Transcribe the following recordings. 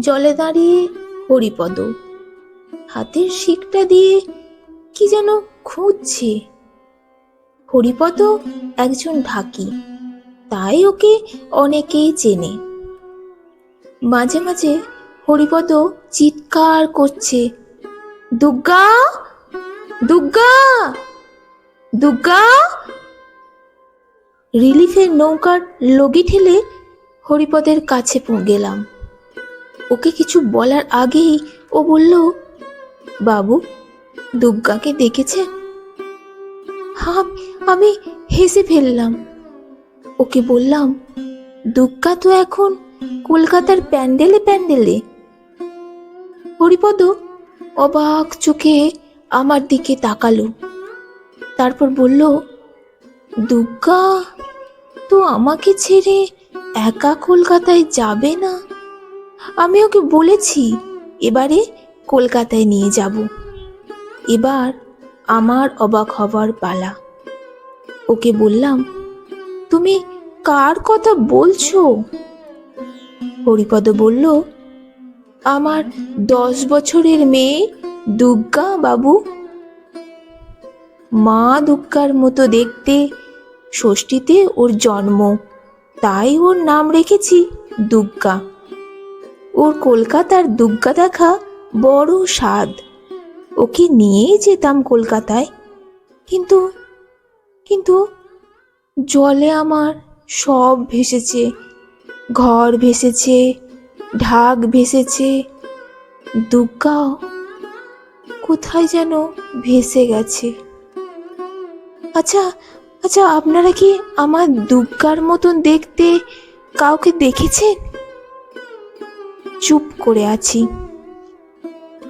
জলে দাঁড়িয়ে হরিপদ। হাতের শিকটা দিয়ে কি যেন খুঁজছে। হরিপদ একজন ঢাকি, তাই ওকে অনেকেই চেনে। মাঝে মাঝে হরিপদ চিৎকার করছে দুর্গা দুর্গা দুর্গা রিলিফের নৌকার লগি ঠেলে হরিপদের কাছে গেলাম। ওকে কিছু বলার আগেই ও বলল, বাবু, দুর্গাকে দেখেছেন আমি হেসে ফেললাম। ওকে বললাম দুগ্গা তো এখন কলকাতার প্যান্ডেলে প্যান্ডেলে। হরিপদ অবাক চোখে আমার দিকে তাকালো। তারপর বলল দুগ্গা তো আমাকে ছেড়ে একা কলকাতায় যাবে না? আমি ওকে বলেছি, এবারে কলকাতায় নিয়ে যাব। এবার আমার অবাক হবার পালা। ওকে বললাম, তুমি কার কথা বলছো? হরিপদ বলল, আমার দশ বছরের মেয়ে দুর্গা বাবু। মা দুর্গার মতো দেখতে ষষ্ঠীতে ওর জন্ম, তাই ওর নাম রেখেছি দুর্গা ওর কলকাতার দুগ্গা দেখা বড় স্বাদ। ওকে নিয়েই যেতাম কলকাতায়। কিন্তু কিন্তু জলে আমার সব ভেসেছে। ঘর ভেসেছে, ঢাক ভেসেছে। দুর্গাও কোথায় যেন ভেসে গেছে। আচ্ছা আচ্ছা আপনারা কি আমার দুগ্গার মতন দেখতে কাউকে দেখেছেন? চুপ করে আছি।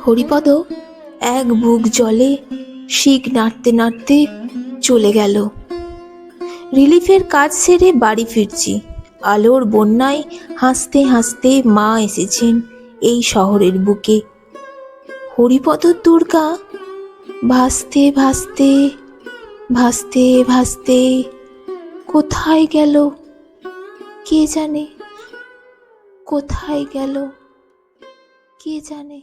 হরিপদ এক বুক জলে শিক নাড়তে নাড়তে চলে গেল। রিলিফের কাজ সেরে বাড়ি ফিরছি। আলোর বন্যায় হাসতে হাসতে মা এসেছেন এই শহরের বুকে। হরিপদ দুর্গা, ভাসতে ভাসতে ভাসতে ভাসতে কোথায় গেল? কে জানে? কোথায় গেল? কে জানে